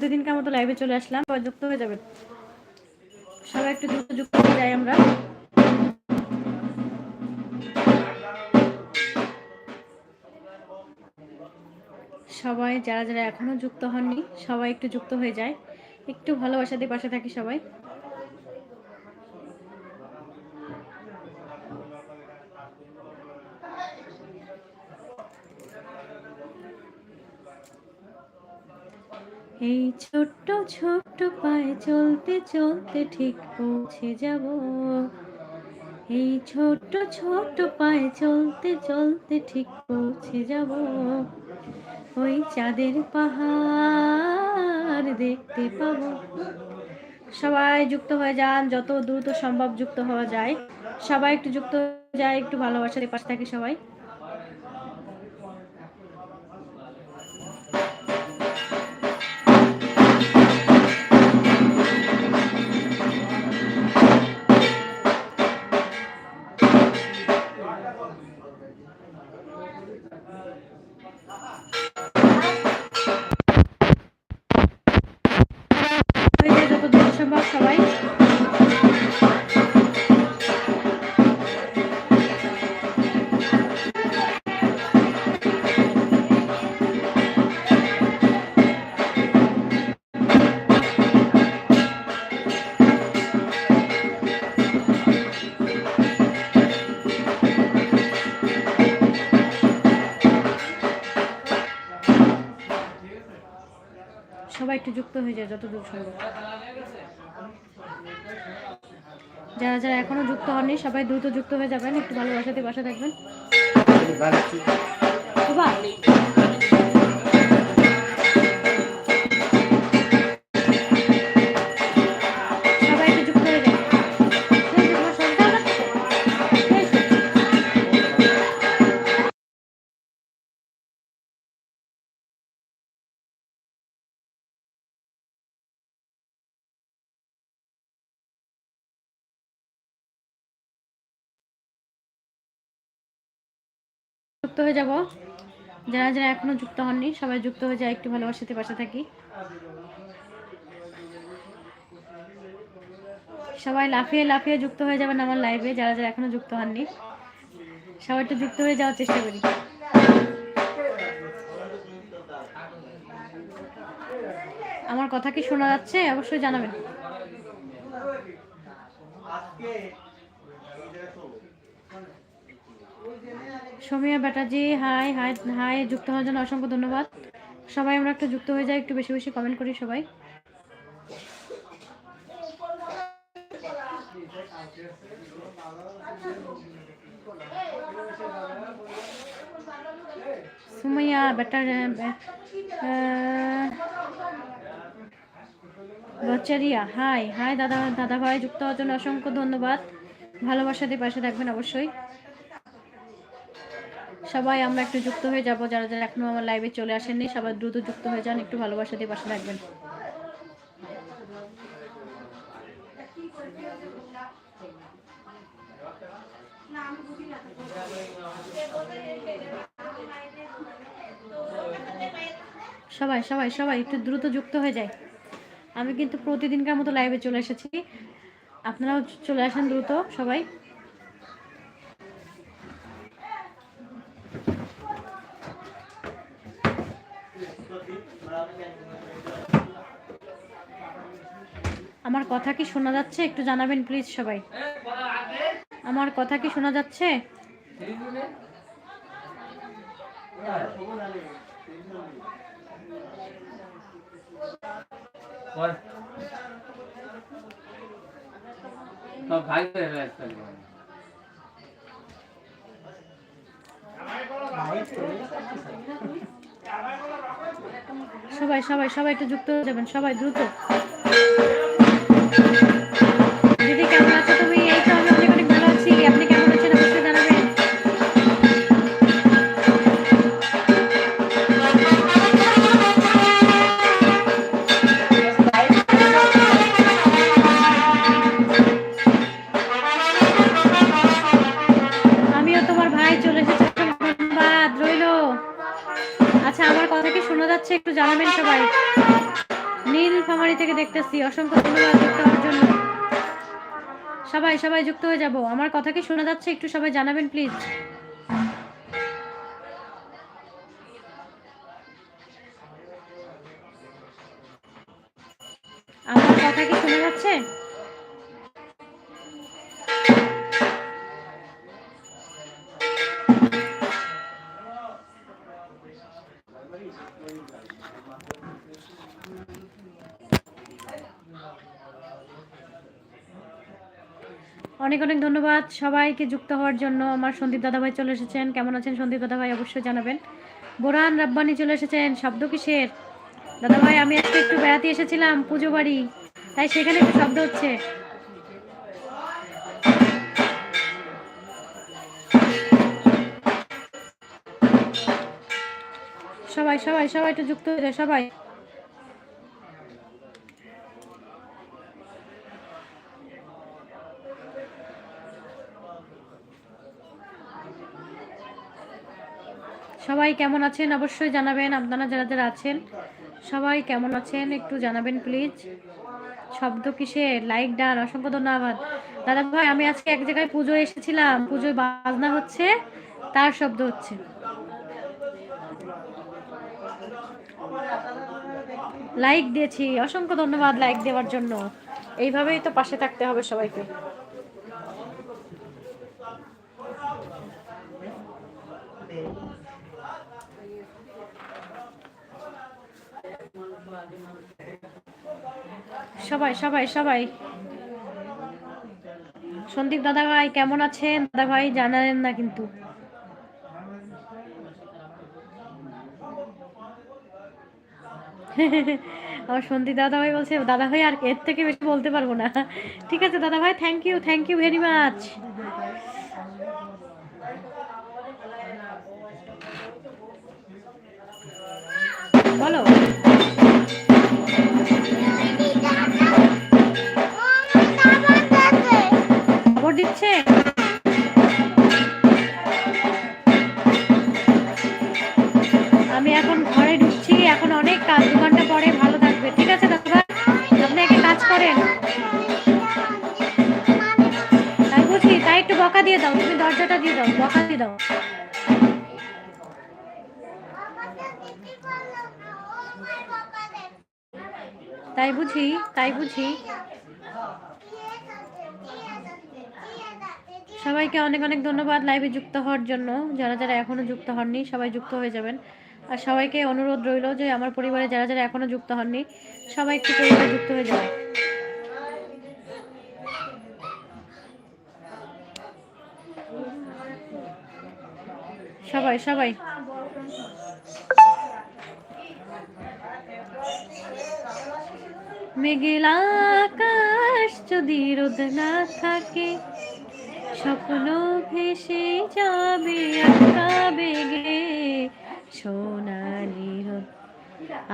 দুদিনকার মতো লাইভে চলে আসলাম যুক্ত হয়ে যাবেন সবাই একটু দ্রুত যুক্ত হয়ে যাই আমরা। সবাই, যারা যারা এখনও যুক্ত হননি, সবাই একটু যুক্ত হয়ে যায়। একটু ভালোবাসা দিয়ে পাশে থাকি সবাই। এই ছোট্ট ছোট্ট পায়ে চলতে চলতে ঠিক পৌঁছে যাব। এই ছোট্ট ছোট্ট পায়ে চলতে চলতে ঠিক পৌঁছে যাব। ওই চাঁদের পাহাড় দেখতে পাবো। সবাই যুক্ত হয়ে যান, যত দ্রুত সম্ভব যুক্ত হওয়া যায়। সবাই একটু যুক্ত হয়ে যায়, একটু ভালোবাসার পাশে থাকে সবাই। Ha ha! যুক্ত হয়ে যায় যত দূর সম্ভব। যারা যারা এখনও যুক্ত হননি সবাই দ্রুত যুক্ত হয়ে যাবেন একটু ভালোবাসাতে বাসা থাকবেন। যুক্ত হয়ে যাব। যারা যারা এখনও যুক্ত হননি, সবাই যুক্ত হয়ে যায় একটু ভালোবাসাতে পাশে থাকি। সবাই লাফিয়ে লাফিয়ে যুক্ত হয়ে যাবেন আমার লাইভে যারা যারা এখনও যুক্ত হননি। সবাই একটু যুক্ত হয়ে যাওয়ার চেষ্টা করি। আমার কথা কি শোনা যাচ্ছে? অবশ্যই জানাবেন। সমীয়া ব্যাটাজি হাই হাই হাই যুক্ত হওয়ার জন্য অসংখ্য ধন্যবাদ। সবাই আমরা একটু যুক্ত হয়ে যাই, একটু বেশি বেশি কমেন্ট করি সবাই। সুমাইয়া বেটার বচ্চারিয়া হাই হাই দাদা দাদা ভাই যুক্ত হওয়ার জন্য অসংখ্য ধন্যবাদ। ভালোবাসা দিয়ে পাশে থাকবেন অবশ্যই। সবাই, আমরা একটু যুক্ত হয়ে যাব। যারা যারা এখনও আমার লাইভে চলে আসেননি, সবাই দ্রুত যুক্ত হয়ে যান, একটু ভালোবাসা দিয়ে পাশে থাকবেন। সবাই সবাই সবাই, একটু দ্রুত যুক্ত হয়ে যায়। আমি কিন্তু প্রতিদিনকার মতো লাইভে চলে এসেছি। আপনারাও চলে আসেন দ্রুত, সবাই। আমার কথা কি শোনা যাচ্ছে? একটু জানাবেন প্লিজ সবাই। আমার কথা কি শোনা যাচ্ছে? সবাই সবাই সবাই একটু যুক্ত হয়ে যাবেন। সবাই দ্রুত। দিদি, কেমন আছো তুমি? এই তো আমি অনেক অনেক ভালো আছি। আপনি কেমন আছেন? অবশ্যই জানাবেন। আমিও তোমার ভাই চলে এসেছি, ধন্যবাদ। রইল। আচ্ছা আমার কথা কি শোনা যাচ্ছে? একটু জানাবেন সবাই। নীলফামারি থেকে দেখতেছি। অসংখ্য ধন্যবাদ হওয়ার জন্য। সবাই সবাই যুক্ত হয়ে যাব। আমার কথা কি শোনা যাচ্ছে? একটু সবাই জানাবেন প্লিজ আমার কথা কি শোনা যাচ্ছে? অনেক অনেক ধন্যবাদ সবাইকে যুক্ত হওয়ার জন্য। আমার সন্দীপ দাদাভাই চলে এসেছেন। কেমন আছেন সন্দীপ দাদাভাই? অবশ্যই জানাবেন। বোরান রাব্বানি চলে এসেছেন। শব্দ কিসের? দাদাভাই, আমি আজকে একটু বেড়াতে এসেছিলাম পুজো বাড়ি, তাই সেখানে একটু শব্দ হচ্ছে। সবাই সবাই সবাই একটু যুক্ত হয়ে যায়, সবাই। সবাই কেমন আছেন? অবশ্যই জানাবেন, আপনারা যারা যারা আছেন, সবাই কেমন আছেন? একটু জানাবেন প্লিজ শব্দ কিসে? লাইক ডান, অসংখ্য ধন্যবাদ। দাদা ভাই, আমি আজকে এক জায়গায় পুজো এসেছিলাম। পুজোয় বাজনা হচ্ছে, তার শব্দ হচ্ছে। লাইক দিয়েছি। অসংখ্য ধন্যবাদ লাইক দেওয়ার জন্য। এইভাবেই তো পাশে থাকতে হবে সবাইকে। সবাই সবাই সবাই। সন্দীপ দাদা ভাই কেমন আছেন? দাদা ভাই জানালেন না কিন্তু। আমার সন্দীপ দাদা ভাই বলছে দাদা ভাই আর এর থেকে বেশি বলতে পারব না। ঠিক আছে দাদা ভাই thank you thank you very much দিচ্ছে আমি এখন ঘরে ঢুকছি, এখন অনেক কাজ দু ঘণ্টা পরে ভালো থাকবে, ঠিক আছে দাদা আপনি একটা কাজ করেন। তাই বুঝি তাই একটু বকা দিয়ে দাও, তুমি দরজাটা দিয়ে দাও, বকা দিয়ে দাও। তাই বুঝি তাই বুঝি। সবাইকে অনেক অনেক ধন্যবাদ লাইভে যুক্ত হওয়ার জন্য। যারা যারা এখনও যুক্ত হননি, সবাই যুক্ত হয়ে যাবেন। আর সবাইকে অনুরোধ রইল যে আমার পরিবারে যারা যারা এখনও যুক্ত হননি, সবাই একটু পরিবারে যুক্ত হয়ে যাবে সবাই সবাই। মেঘেলা আকাশ যদি রোদ না থাকে স্বপ্ন ভেসে যাবে একা বেগে সোনালি রোদ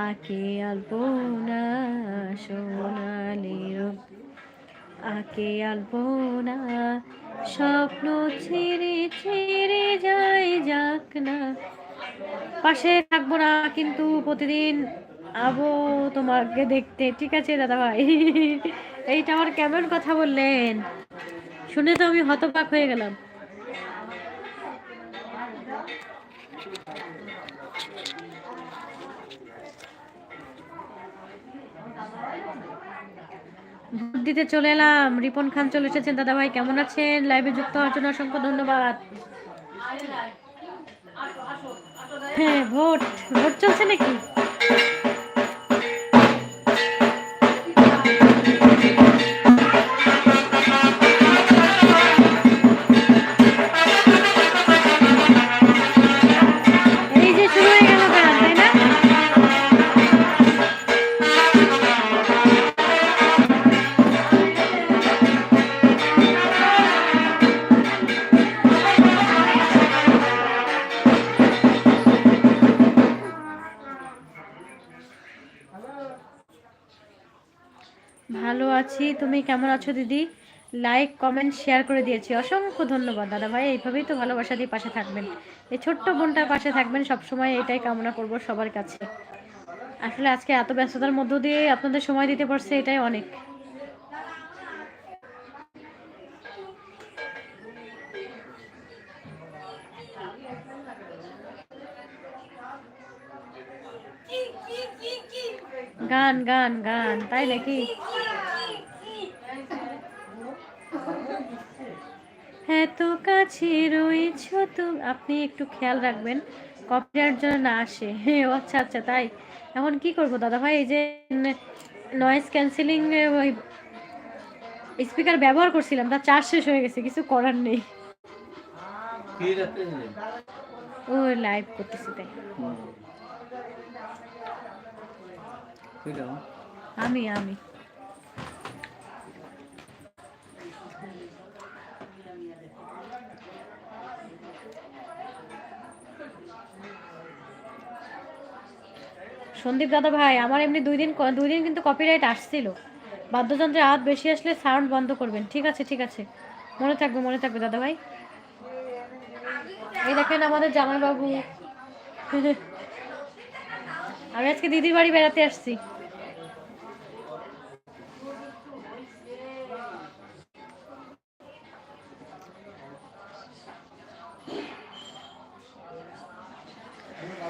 আকে আলপনা সোনালি রোদ আকে আলপনা, স্বপ্ন ছেড়ে ছেড়ে যায় যাক না। পাশে থাকব না, কিন্তু প্রতিদিন আবো তোমাকে দেখতে। ঠিক আছে দাদা ভাই এইটা আমার কেমন কথা বললেন? শুনে তো আমি হতবাক হয়ে গেলাম। দিতে চলে এলাম। রিপন খান চলে এসেছেন। দাদা ভাই কেমন আছেন? লাইভে যুক্ত হওয়ার জন্য অসংখ্য ধন্যবাদ। হ্যাঁ ভোট। ভোট চলছে নাকি? তুমি কেমন আছো দিদি? লাইক কমেন্ট শেয়ার করে দিয়েছি। অসংখ্য ধন্যবাদ। দাদা ভাই এইভাবেই তো ভালোবাসা দিয়ে পাশে থাকবেন। এই ছোট্ট বোনটার পাশে থাকবেন সব সময় এটাই কামনা করব সবার কাছে। আসলে আজকে এত ব্যস্ততার মধ্য দিয়ে আপনাদের সময় দিতে পারছে, এটাই অনেক। গান গান গান, তাই নাকি এত কাছে রয়েছ তো? আপনি একটু খেয়াল রাখবেন কপিরাইট যেন না আসে। ও আচ্ছা আচ্ছা তাই? এখন কি করব দাদা ভাই এই যে নয়েজ ক্যান্সেলিং ওই স্পিকার ব্যবহার করছিলাম তার চার্জ শেষ হয়ে গেছে কিছু করার নেই। ও লাইভ করতেছি তাই। আমি আমি। সন্দীপ দাদা ভাই, আমার এমনি দুই দিন দুই দিন কিন্তু কপিরাইট আসছিল। বাদ্যযন্ত্রের আওয়াজ বেশি আসলে সাউন্ড বন্ধ করবেন। ঠিক আছে ঠিক আছে। মনে থাকবে মনে থাকবে দাদা ভাই। এই দেখেন আমাদের জামাইবাবু। আমি আজকে দিদির বাড়ি বেড়াতে আসছি।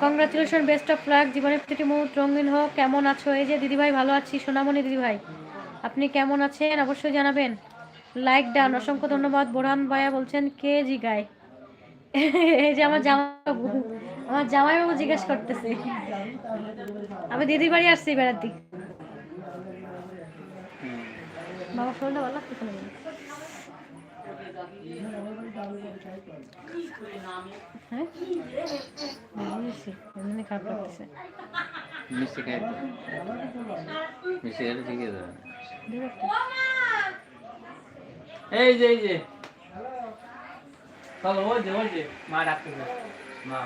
কংগ্রাচুলেশন বেস্ট অফ লাক জীবনের প্রতিটি মুহূর্ত রঙিন হোক। কেমন আছো? এই যে দিদিভাই ভালো আছি, সোনামণি দিদিভাই। আপনি কেমন আছেন? অবশ্যই জানাবেন। Like done. অসংখ্য ধন্যবাদ। বোরহান ভাইয়া বলছেন, কে জিগায়? এই যে আমার জামাইবাবু। আমার জামাইবাবু জিজ্ঞেস করতেছে। আমি দিদির বাড়ি আসছি বেড়াতে বাবা, শরীরটা ভালো লাগতেছে না এই যে এই যে চলো ওই যে ওই যে মা মা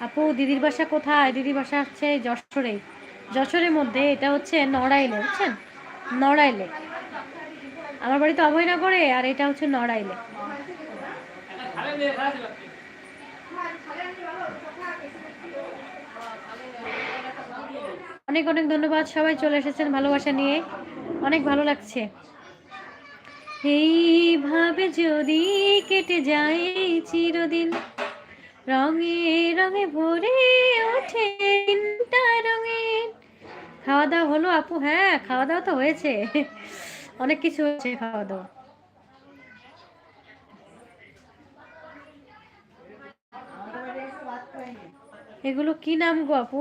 আপু, দিদির বাসা কোথায়? দিদির বাসা হচ্ছে যশোরে। যশোরের মধ্যে, এটা হচ্ছে নড়াইলে, বুঝছেন? নড়াইলে। আমার বাড়ি তো অভয়নগরে আর এটা হচ্ছে নড়াইলে অনেক অনেক ধন্যবাদ, সবাই চলে এসেছেন ভালোবাসা নিয়ে। অনেক ভালো লাগছে। এইভাবে যদি কেটে যায় চিরদিন, রঙে রঙে ভরে ওঠে রঙিন খাওয়া দাওয়া হলো আপু হ্যাঁ খাওয়া দাওয়া তো হয়েছে। অনেক কিছু হয়েছে খাওয়া দাওয়া এগুলো কি নাম গো আপু?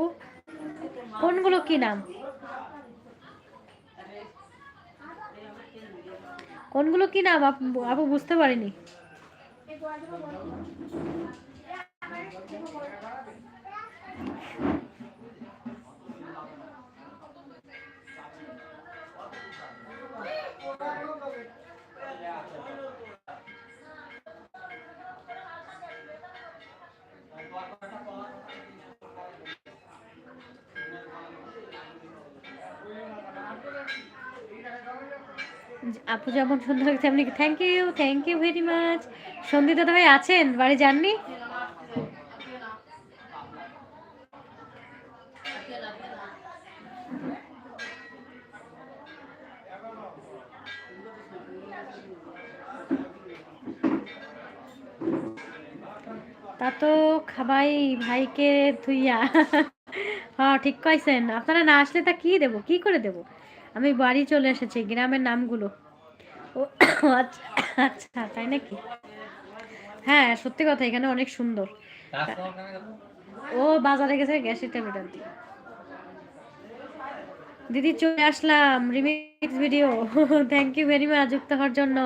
কোনগুলো কি নাম? কোনগুলো কি নাম আপু বুঝতে পারিনি। আপু যেমন সুন্দর লাগছে আপনি thank you thank you very much Sandeep দাদা ভাই আছেন? বাড়ি যাননি? তা তো খাবাই ভাইকে ধুইয়া। হ্যাঁ ঠিক কইছেন। আপনারা না আসলে তা কি দেব? কি করে দেব? আমি বাড়ি চলে এসেছি, গ্রামের নামগুলো। ও আচ্ছা আচ্ছা তাই নাকি? হ্যাঁ সত্যি কথা, এখানে অনেক সুন্দর। ও, বাজারে গেছে গ্যাসের ট্যাবলেট দিদি, চলে আসলাম remix video thank you very much যুক্ত হওয়ার জন্য।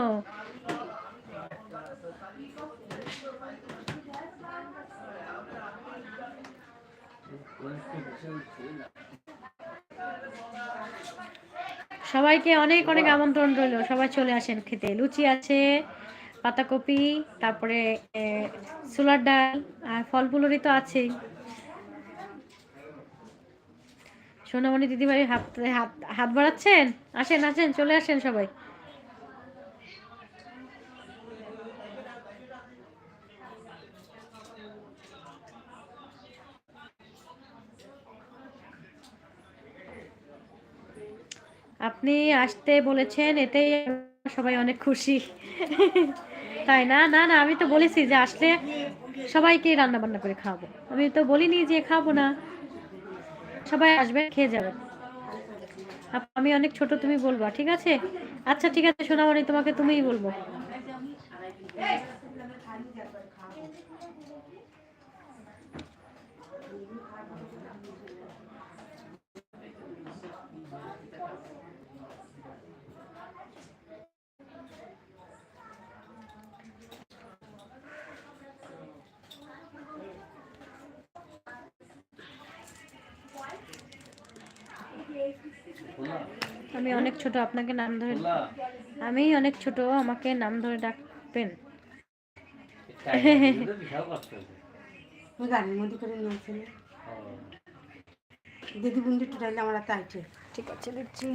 সবাইকে অনেক অনেক আমন্ত্রণ রইল। সবাই চলে আসেন খেতে। লুচি আছে পাতাকপি তারপরে সোলার ডাল আর ফল ফুলুরি তো আছেই সোনামণি দিদিভাই হাত হাত হাত বাড়াচ্ছেন? আসেন আসেন চলে আসেন সবাই। আপনি আসতে বলেছেন, এতেই সবাই অনেক খুশি। তাই না? না না, আমি তো বলেছি যে আসলে সবাইকে রান্না বান্না করে খাওয়াবো। আমি তো বলিনি যে খাব না। সবাই আসবে, খেয়ে যাবে। আমি অনেক ছোট, তুমি বলবা, ঠিক আছে? আচ্ছা ঠিক আছে, সোনামণি, তোমাকে তুমিই বলব। আমি অনেক ছোট আপনাকে নাম ধরে আমি অনেক ছোট আমাকে নাম ধরে ডাকবেন। টাইম বিশাল কষ্ট হয়েছে ওই গাড়ির মধ্যে করে নিয়েছিল ও, দিদি বুন্দি আমরা তাইছে ঠিক আছে দিচ্ছি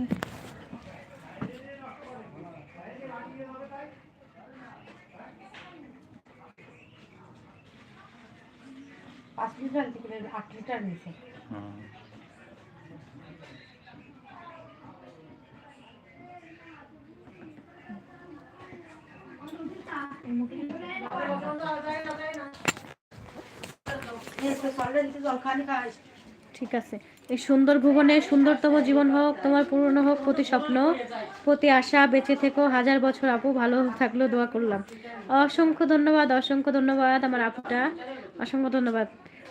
পাঁচ লিটার আট লিটার নিয়েছে ঠিক আছে। এই সুন্দর ভুবনে সুন্দরতম জীবন হোক, তোমার পূর্ণ হোক, প্রতি স্বপ্ন, প্রতি আশা, বেঁচে থেকো। হাজার বছর আপু, ভালো থাকল দোয়া করলাম। অসংখ্য ধন্যবাদ অসংখ্য ধন্যবাদ আমার আপুটা। অসংখ্য ধন্যবাদ।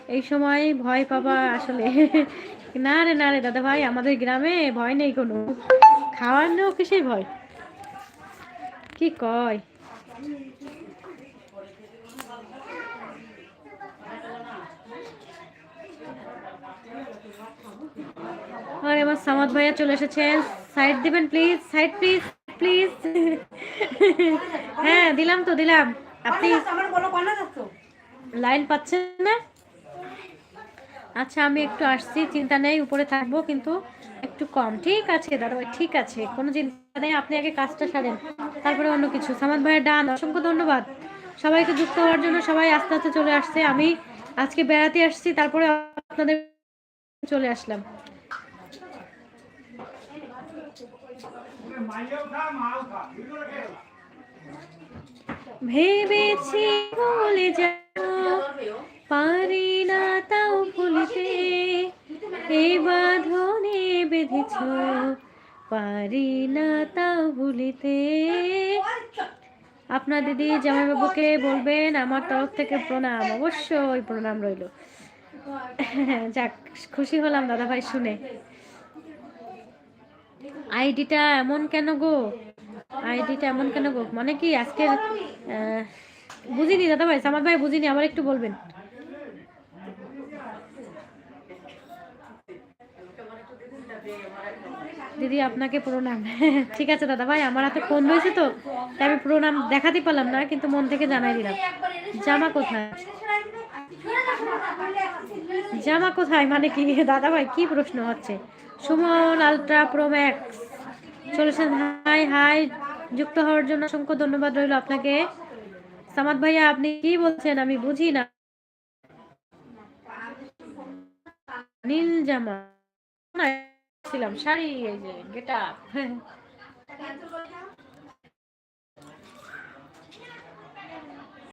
এই সময় ভয় পাবা আসলে। না রে না রে, দাদা ভাই, আমাদের গ্রামে ভয় নেই কোনো। খাওয়ানো কিসের ভয়? কি কয়? আর এবার সামাদ ভাইয়া চলে এসেছেন সাইড দিবেন প্লিজ সাইড প্লিজ প্লিজ হ্যাঁ দিলাম তো, দিলাম। আপনি আমার লাইন পাচ্ছেন না? আচ্ছা আমি একটু আসছি, চিন্তা নেই, উপরে থাকব, কিন্তু একটু কম। ঠিক আছে, দাদা ভাই, ঠিক আছে, কোনো চিন্তা নেই, আপনি আগে কাজটা সারেন, তারপরে অন্য কিছু। সামাদ ভাইয়ের ডান, অসংখ্য ধন্যবাদ। সবাইকে যুক্ত হওয়ার জন্য সবাই আস্তে আস্তে চলে আসছে। আমি আজকে বেড়াতে আসছি, তারপরে আপনাদের চলে আসলাম। ভেবেছি ভুলে যাও পারি না তাও ভুলতে। এই বাঁধনে বেঁধেছ, পারি না তাও ভুলিতে। আপনার দিদি জামাইবাবুকে বলবেন, আমার তরফ থেকে প্রণাম, অবশ্যই প্রণাম রইল। যাক, খুশি হলাম দাদা ভাই শুনে। আইডিটা এমন কেন গো? আইডিটা এমন কেন গো? মানে কি আজকের বুঝিনি দাদা ভাই সামাদ ভাই বুঝিনি, আবার একটু বলবেন। দিদি, আপনাকে প্রণাম। ঠিক আছে দাদা ভাই আমার হাতে ফোন রয়েছে তো, তাই আমি প্রণাম দেখাতে পারলাম না, কিন্তু মন থেকে জানাই দিলাম। জামা কোথায়? জামা কোথায়? মানে কি দাদা ভাই কি প্রশ্ন হচ্ছে? সুমন আলট্রা প্রোম্যাক্স চলেছেন, হাই হাই, যুক্ত হওয়ার জন্য অসংখ্য ধন্যবাদ রইল আপনাকে। সামাদ ভাইয়া, আপনি কি বলছেন? আমি বুঝি না। নীল জামা। ছিলাম শাড়ি, এই যে গেটা